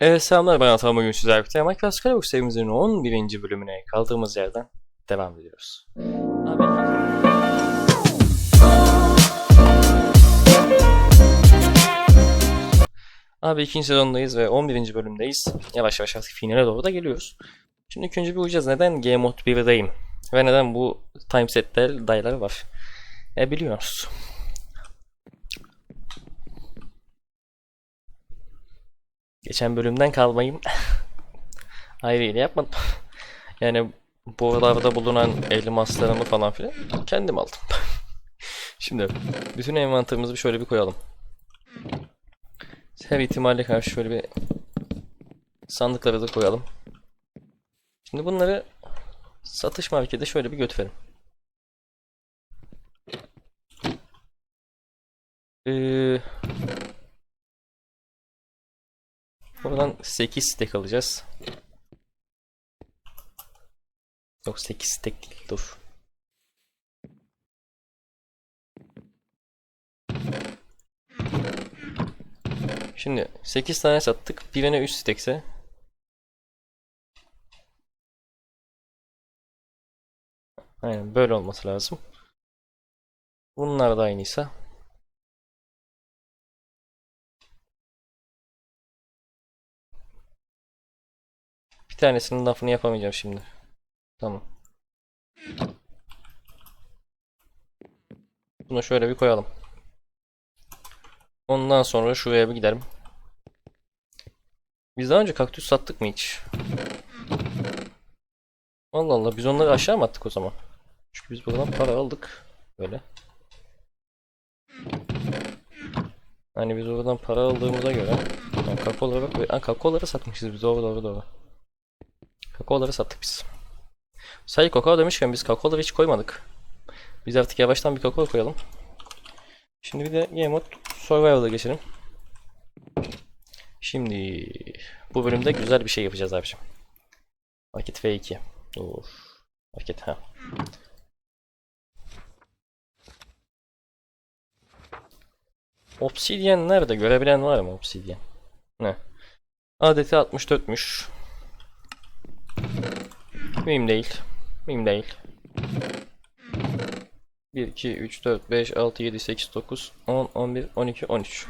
Evet selamlar ben Atan bugün sizlerle birlikte Minecraft Skyward serimizin 11. bölümüne kaldığımız yerden devam ediyoruz. Abi, Abi ikinci sezondayız ve 11. bölümdeyiz. Yavaş yavaş artık finale doğru da geliyoruz. Şimdi ilk önce bir uyacağız. Neden Game Mode 1'deyim? Ve neden bu timesetler dayılar var? E biliyoruz. Geçen bölümden kalmayayım. Ayrıyla yapmadım. Yani buralarda bulunan elmaslarımı falan filan kendim aldım. Şimdi bütün envanterimizi şöyle bir koyalım. Her ihtimalle karşı şöyle bir sandıkları da koyalım. Şimdi bunları satış markete şöyle bir götürelim. Ee, buradan 8 stack alacağız. Yok 8 stack değil dur. Şimdi 8 tane sattık. Birine 3 stackse Aynen böyle olması lazım. Bunlar da aynıysa. Bir tanesinin lafını yapamayacağım şimdi. Tamam. Bunu şöyle bir koyalım. Ondan sonra şuraya bir gidelim. Biz daha önce kaktüs sattık mı hiç? Allah Allah biz onları aşağı mı attık o zaman? Çünkü biz buradan para aldık. Böyle. Hani biz oradan para aldığımıza göre yani kakaoları ha, kakaoları satmışız biz doğru doğru doğru. Kakaoları sattık biz. Say kakao demişken biz kakaoları hiç koymadık. Biz artık yavaştan bir kakao koyalım. Şimdi bir de Game Mode Survival'a geçelim. Şimdi bu bölümde güzel bir şey yapacağız abicim. Market F2. Dur. Market ha. Obsidian nerede? Görebilen var mı Obsidian? Ne? Adeti 64'müş. Mühim değil. Mühim değil. 1, 2, 3, 4, 5, 6, 7, 8, 9, 10, 11, 12, 13.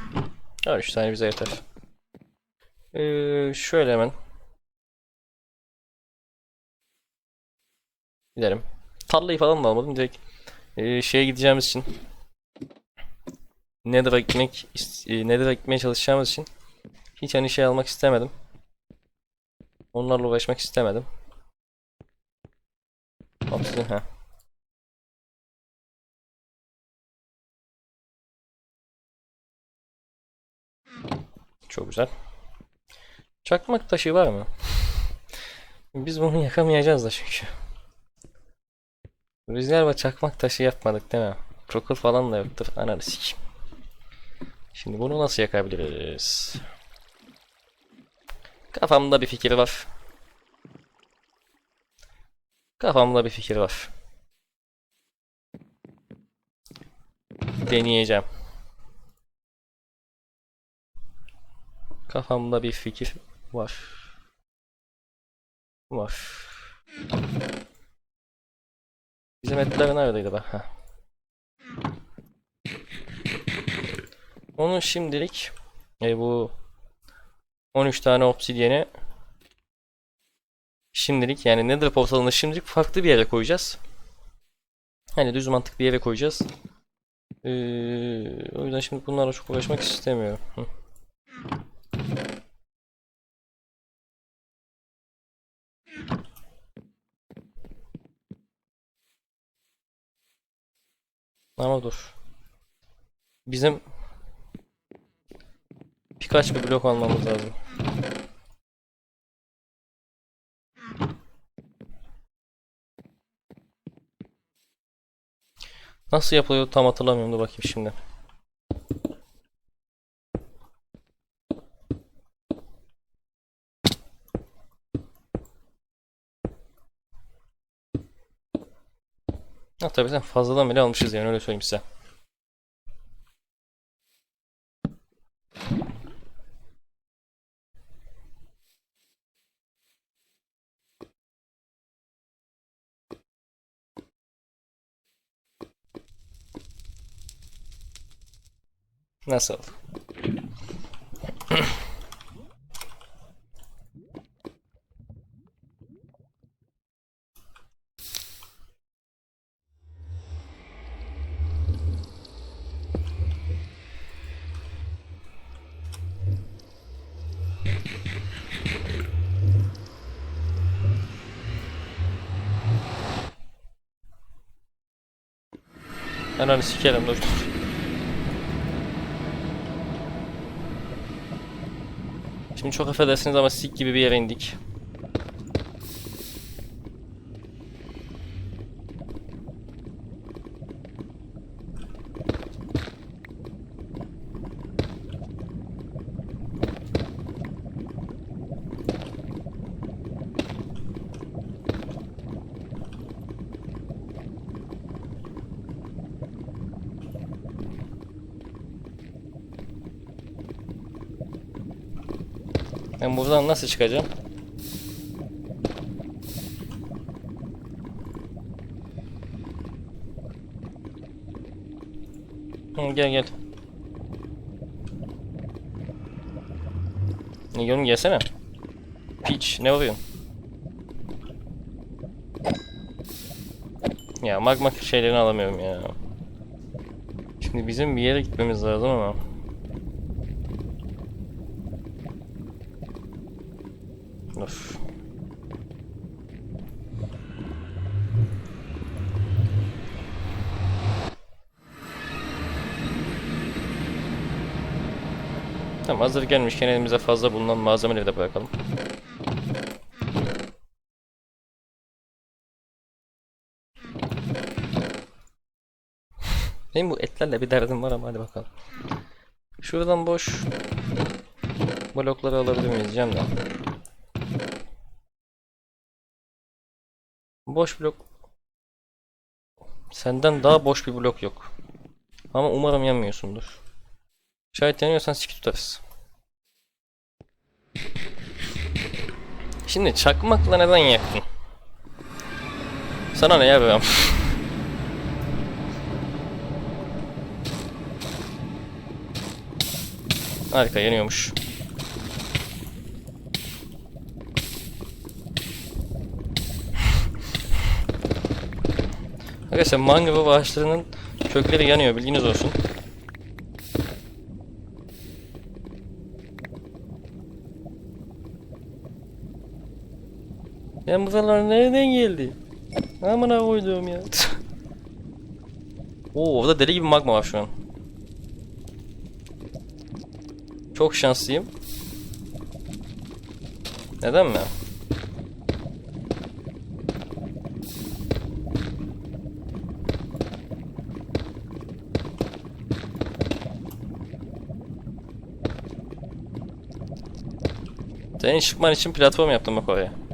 13 tane bize yeter. Ee, şöyle hemen. Gidelim. Tarlayı falan da almadım. Direkt e, şeye gideceğimiz için. Nether'a gitmek, e, Nether'a gitmeye çalışacağımız için hiç hani şey almak istemedim. Onlarla uğraşmak istemedim. Hepsini ha. Çok güzel. Çakmak taşı var mı? Biz bunu yakamayacağız da çünkü. Rüzgar ve çakmak taşı yapmadık değil mi? Prokur falan da yoktur. Ananı. Şimdi bunu nasıl yakabiliriz? Kafamda bir fikir var. Kafamda bir fikir var. Deneyeceğim. Kafamda bir fikir var. Var. Bizim etler neredeydi bak? Heh. Onu şimdilik e, bu 13 tane obsidyeni şimdilik yani Nether portalını şimdilik farklı bir yere koyacağız. Hani düz mantık bir yere koyacağız. Ee, o yüzden şimdi bunlarla çok uğraşmak istemiyorum. Hı. Ama dur. Bizim birkaç bir blok almamız lazım. Nasıl yapılıyor tam hatırlamıyorum da bakayım şimdi. Ha tabii sen fazladan bile almışız yani öyle söyleyeyim size. Nasıl? Ananı sikerim dur. Şimdi çok affedersiniz ama sik gibi bir yere indik. Ben buradan nasıl çıkacağım? Hı, gel gel. Ne diyorsun gelsene. Peach ne vuruyorsun? Ya magma şeylerini alamıyorum ya. Şimdi bizim bir yere gitmemiz lazım ama. Tamam hazır gelmişken elimize fazla bulunan malzemeleri de bırakalım. Benim bu etlerle bir derdim var ama hadi bakalım. Şuradan boş blokları alabilir miyiz de. Boş blok. Senden daha boş bir blok yok. Ama umarım yanmıyorsundur. Şayet yanıyorsan siki tutarız. Şimdi çakmakla neden yaktın? Sana ne ya? Harika yanıyormuş. Arkadaşlar mangrove ağaçlarının kökleri yanıyor bilginiz olsun. Ya buralar nereden geldi? Amına koyduğum ya. Oo orada deli gibi magma var şu an. Çok şanslıyım. Neden mi? Senin çıkman için platform yaptım bak oraya.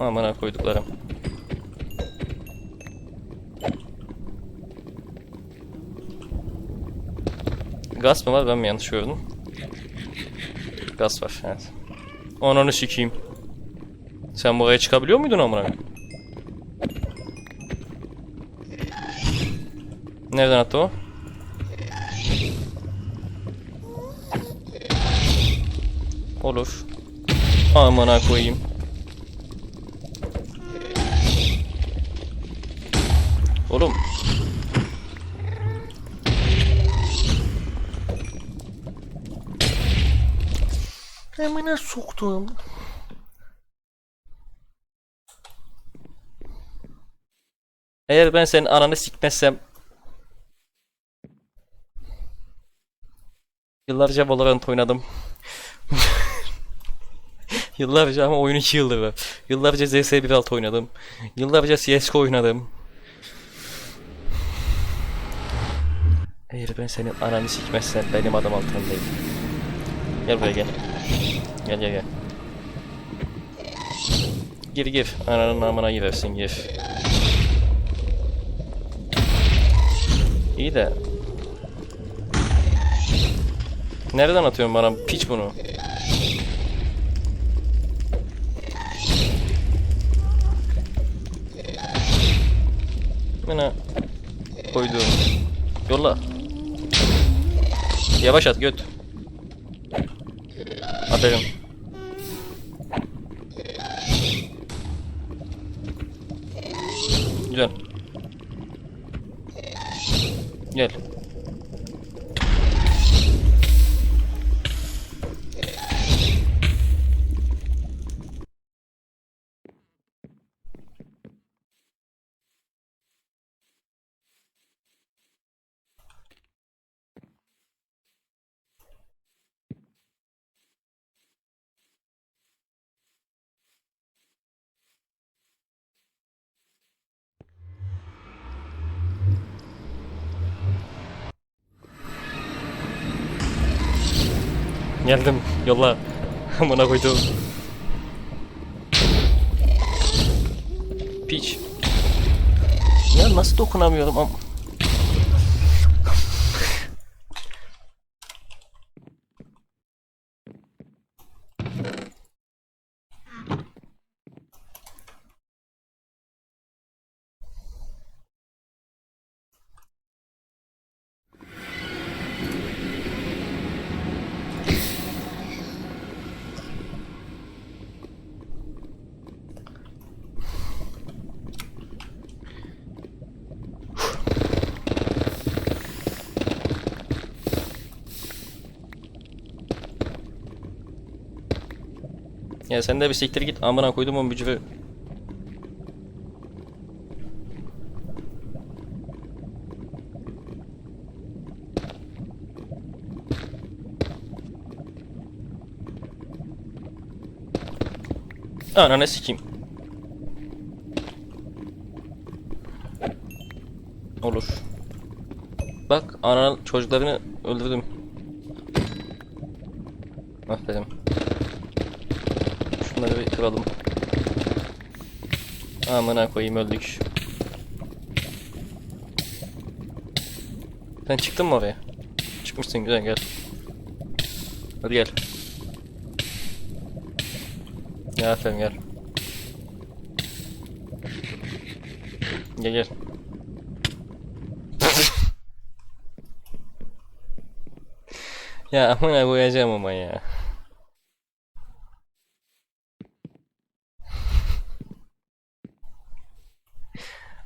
Amına koyduklarım. Gaz mı var ben mi yanlış gördüm? Gaz var evet. Ananı sikeyim. Sen buraya çıkabiliyor muydun amına? Nereden attı o? Olur. Amına koyayım. Oğlum. Amına soktum. Eğer ben senin ananı sikmezsem Yıllarca Valorant oynadım. Yıllarca ama oyun 2 yıldır. Yıllarca CS 1.6 oynadım. Yıllarca CSGO oynadım. Eğer ben senin ananı sikmezsem benim adım altındayım. Gel buraya gel. Gel gel gel. Gir gir. Ananın amına girersin gir. İyi de. Nereden atıyorsun bana piç bunu? Bana koyduğum. Yolla. Yavaş at göt. Aferin. Güzel. Gel. Geldim. Yolla. Amına koydum. Piç. Ya nasıl dokunamıyorum am... Ya sen de bir siktir git amına koydum o bücürü. Ananı sikeyim. Olur. Bak ananın çocuklarını öldürdüm. Aferin. Şunları bir kıralım. Amına koyayım öldük. Sen çıktın mı oraya? Çıkmışsın güzel gel. Hadi gel. Gel aferin gel. Gel gel. ya amına koyacağım ama ya.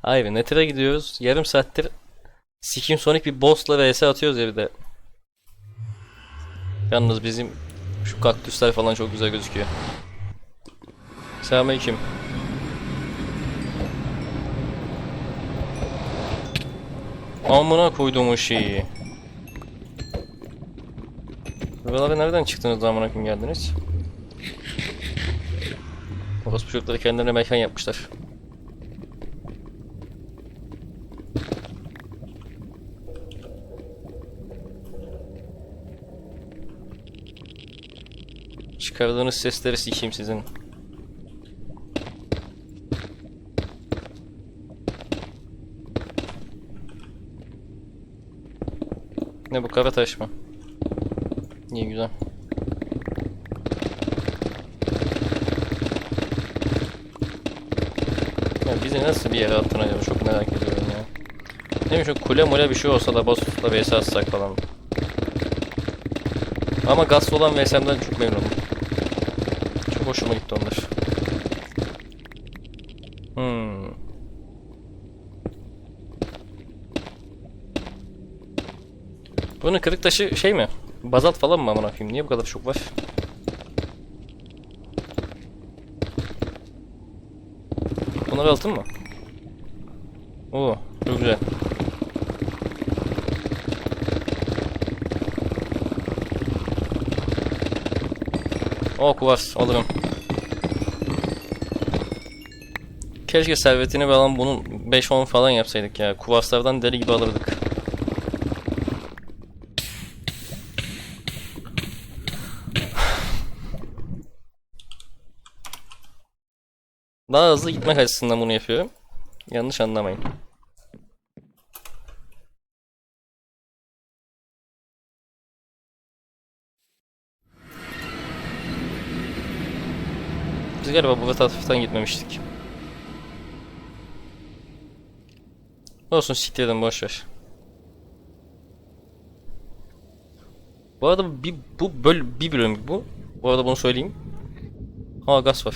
Abi Nether'a gidiyoruz. Yarım saattir Sikim Sonic bir boss'la vs atıyoruz ya. Yalnız bizim şu kaktüsler falan çok güzel gözüküyor. Selamünaleyküm. Amına koydum o şeyi. Buralara nereden çıktınız amına koyayım geldiniz? Orospu çocukları kendilerine mekan yapmışlar. Çıkardığınız sesleri sikeyim sizin. Ne bu kara taş mı? İyi güzel. Ya bizi nasıl bir yere attın acaba çok merak ediyorum ya. Ne şu kule mule bir şey olsa da boss'la vs atsak falan. Ama gaz olan VS'mden çok memnunum. Hoşuma gitti onlar. Hmm. Bunun kırık taşı şey mi? Bazalt falan mı amına koyayım? Niye bu kadar çok var? Bunlar altın mı? Oo, çok güzel. O kuvars alırım. Keşke servetini falan bunun 5-10 falan yapsaydık ya. Kuvarslardan deli gibi alırdık. Daha hızlı gitmek açısından bunu yapıyorum. Yanlış anlamayın. Biz galiba bu taraftan gitmemiştik. Olsun siktir edin boş ver. Bu arada bir, bu böl bir bölüm bu. Bu arada bunu söyleyeyim. Ha gaz var.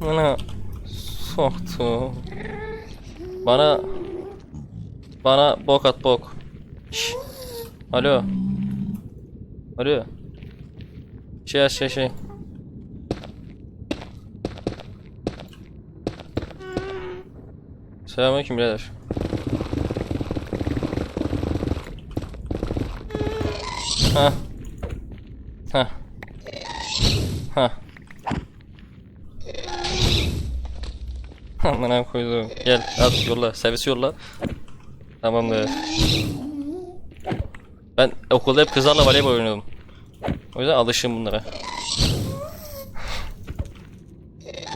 Bana soktu. Bana bana bok at bok. Şş. Alo. Alo. Şey şey şey. Selamünaleyküm birader. Ha. Ha. Ha. Amına koydum. Gel at yolla. Servis yolla. Tamamdır. Ben okulda hep kızlarla voleybol oynuyordum. O yüzden alışığım bunlara.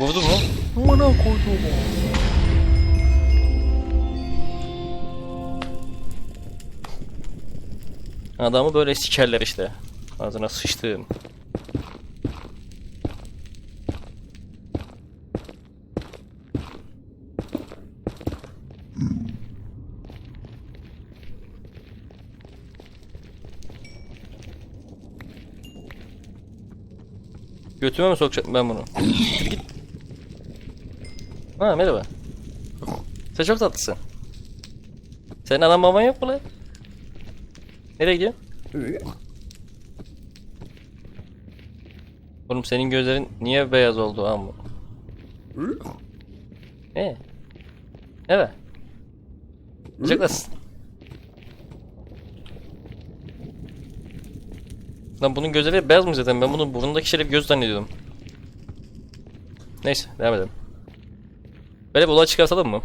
Vurdun mu? Amına koydum. Adamı böyle sikerler işte. Ağzına sıçtığım. Götüme mi sokacağım ben bunu? Git. Ha merhaba. Sen çok tatlısın. Senin adam baban yok mu lan? Nereye gidiyorsun? Oğlum senin gözlerin niye beyaz oldu amma? Ne? Evet. Sıcaklasın. Lan bunun gözleri beyaz mı zaten? Ben bunu burnundaki bir göz zannediyordum. Neyse devam edelim. Böyle bir olay çıkartalım mı?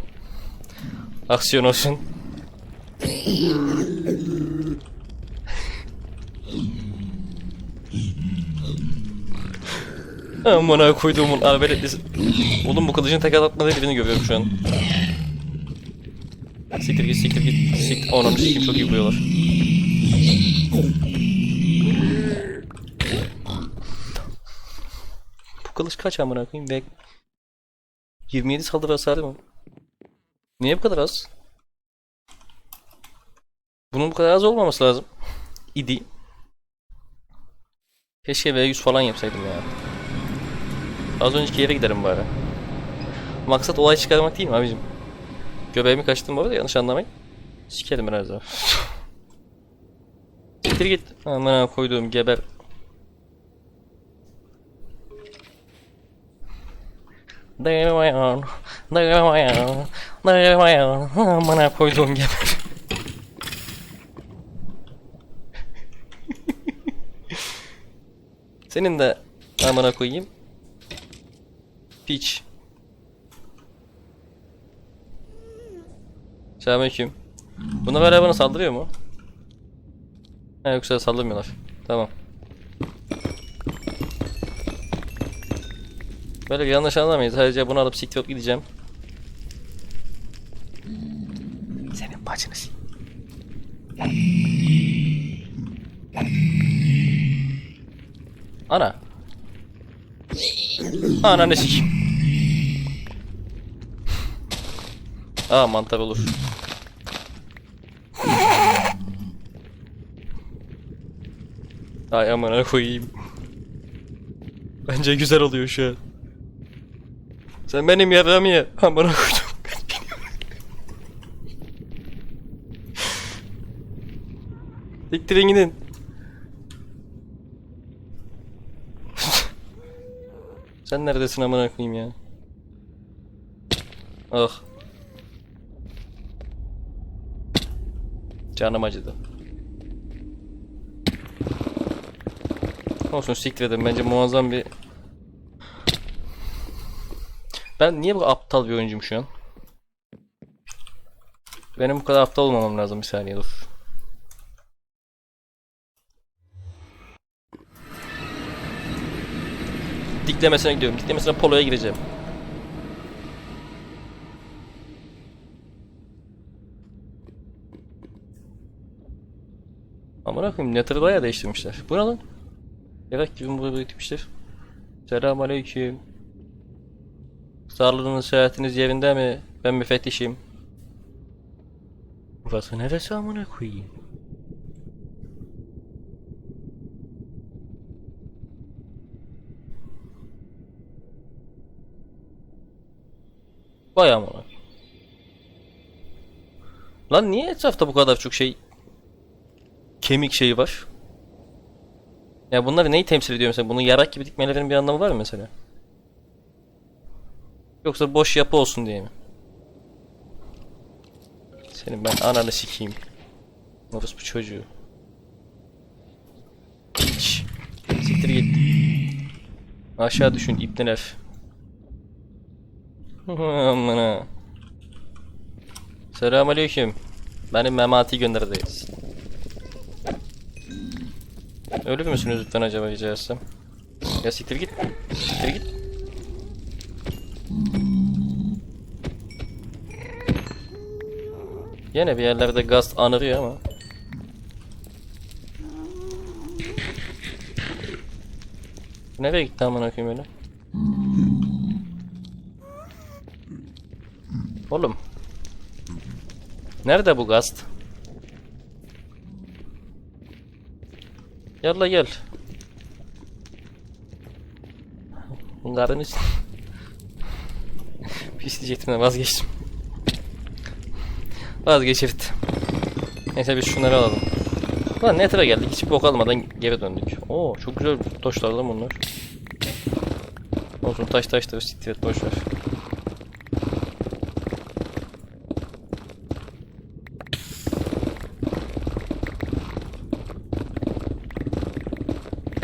Aksiyon olsun. Amına koyduğumun arbeletlisi. Oğlum bu kılıcın tek atmadığı birini görüyorum şu an. Siktir git siktir git. Siktir. Ananı siktir çok iyi vuruyorlar. Bu kılıç kaç amına koyayım? Bek 27 saldırı hasarı mı? Niye bu kadar az? Bunun bu kadar az olmaması lazım. İdi. Keşke V100 falan yapsaydım ya. Az önceki yere giderim bari. Maksat olay çıkarmak değil mi abicim? Göbeğimi kaçtım bu arada yanlış anlamayın. Sikerim biraz daha. Siktir git. Amına koyduğum geber. Dayanamayan, dayanamayan, dayanamayan, amına koyduğum geber. Senin de amına koyayım. Piç. Selamünaleyküm. Bunlar hala bana saldırıyor mu? Ha yoksa saldırmıyorlar. Tamam. Böyle yanlış anlamayın. Sadece bunu alıp siktir gideceğim. Senin bacını s- Ana. Ananı sik. Aa mantar olur. Ay amına koyayım. Bence güzel oluyor şu an. Sen benim yaramı ye. Amına koydum. Siktirin gidin. Sen neredesin amına koyayım ya? Ah. Canım acıdı. Olsun siktir edin bence muazzam bir Ben niye bu aptal bir oyuncuyum şu an? Benim bu kadar aptal olmamam lazım bir saniye dur. Diklemesine gidiyorum. Diklemesine poloya gireceğim. Amına koyayım Nether'ı bayağı değiştirmişler. Bu ne lan? Yarak gibi bunu büyütmüşler. Selam aleyküm. Sağlığınız, sıhhatiniz yerinde mi? Ben müfettişim. Burası neresi amına koyayım? Vay amına. Lan niye etrafta bu kadar çok şey kemik şeyi var? Ya bunlar neyi temsil ediyor mesela? Bunu yarak gibi dikmelerinin bir anlamı var mı mesela? Yoksa boş yapı olsun diye mi? Senin ben ananı sikeyim. Orospu çocuğu. Hiç. Siktir git. Aşağı düşün ipten herif. Amına. Selamünaleyküm. Benim Memati gönderdeyiz. Ölür müsünüz lütfen acaba rica etsem? Ya siktir git. Siktir git. Yine bir yerlerde gaz anırıyor ama. Nereye gitti amına koyayım öyle? Oğlum. Nerede bu gast? Yalla gel. Bunların için... Pis diyecektim de vazgeçtim. Vazgeçirt. Neyse biz şunları alalım. Lan ne tarafa geldik? Hiç bok almadan geri döndük. Oo çok güzel taşlar lan bunlar. Olsun taş taş da siktir et boş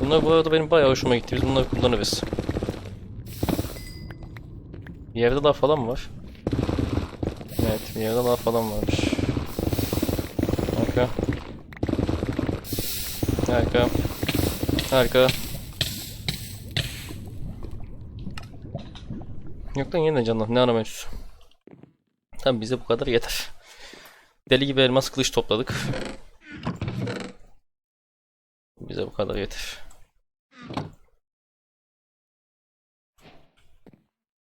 Bunlar bu arada benim bayağı hoşuma gitti. Biz bunları kullanırız. Bir yerde daha falan mı var? Evet, bir yerde daha falan varmış. Harika. Harika. Harika. Yok lan yeniden canlı. Ne aramıyoruz? Tamam bize bu kadar yeter. Deli gibi elmas kılıç topladık. Bize bu kadar yeter.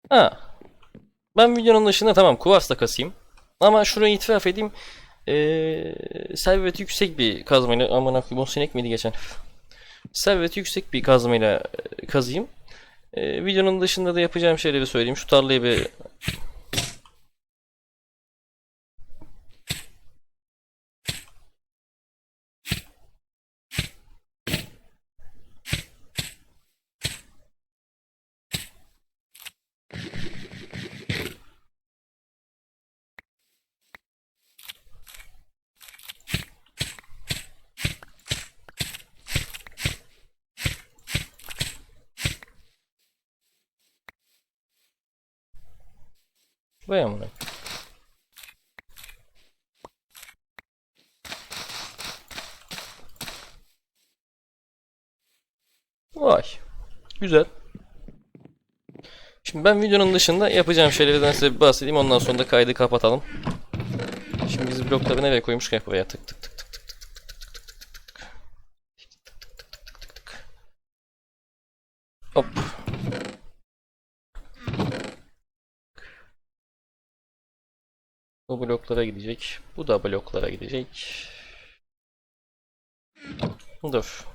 Ha. Ben videonun dışında tamam kuvars da kasayım. Ama şurayı itiraf edeyim. Ee, serveti yüksek bir kazmayla aman akıyım o sinek miydi geçen? Serveti yüksek bir kazmayla e, kazayım. Ee, videonun dışında da yapacağım şeyleri söyleyeyim. Şu tarlayı bir Vay amına. Vay. Güzel. Şimdi ben videonun dışında yapacağım şeylerden size bir bahsedeyim. Ondan sonra da kaydı kapatalım. Şimdi biz blokları nereye koymuşken buraya tık tık tık tık tık tık tık tık tık tık tık tık tık tık tık tık tık. Hop. Bu bloklara gidecek. Bu da bloklara gidecek. Dur.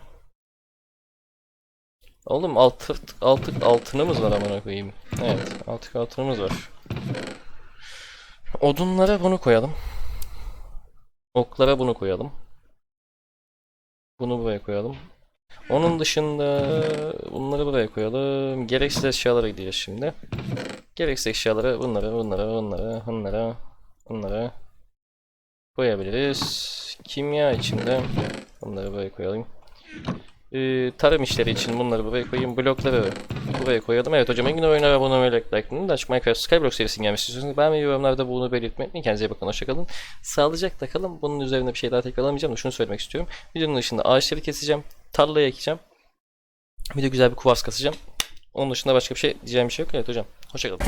Oğlum altı, altı altınımız var amına koyayım. Evet, altı altınımız var. Odunlara bunu koyalım. Oklara bunu koyalım. Bunu buraya koyalım. Onun dışında bunları buraya koyalım. Gereksiz eşyalara gideceğiz şimdi. Gereksiz eşyaları bunları, bunları, bunları, bunları, bunları koyabiliriz. Kimya içinde bunları buraya koyalım. Ee, tarım işleri için bunları buraya koyayım. Blokları buraya koyalım. Evet hocam en gün oyunlara abone olmayı like'layın. Açık Minecraft Skyblock serisinin gelmesi istiyorsanız ben ve yorumlarda bunu belirtmeyi unutmayın. Kendinize iyi bakın. Hoşçakalın. Sağlıcakla kalın. Bunun üzerine bir şey daha tekrarlamayacağım da şunu söylemek istiyorum. Videonun dışında ağaçları keseceğim. Tarlaya ekeceğim. Bir de güzel bir kuvars kasacağım. Onun dışında başka bir şey diyeceğim bir şey yok. Evet hocam. Hoşçakalın.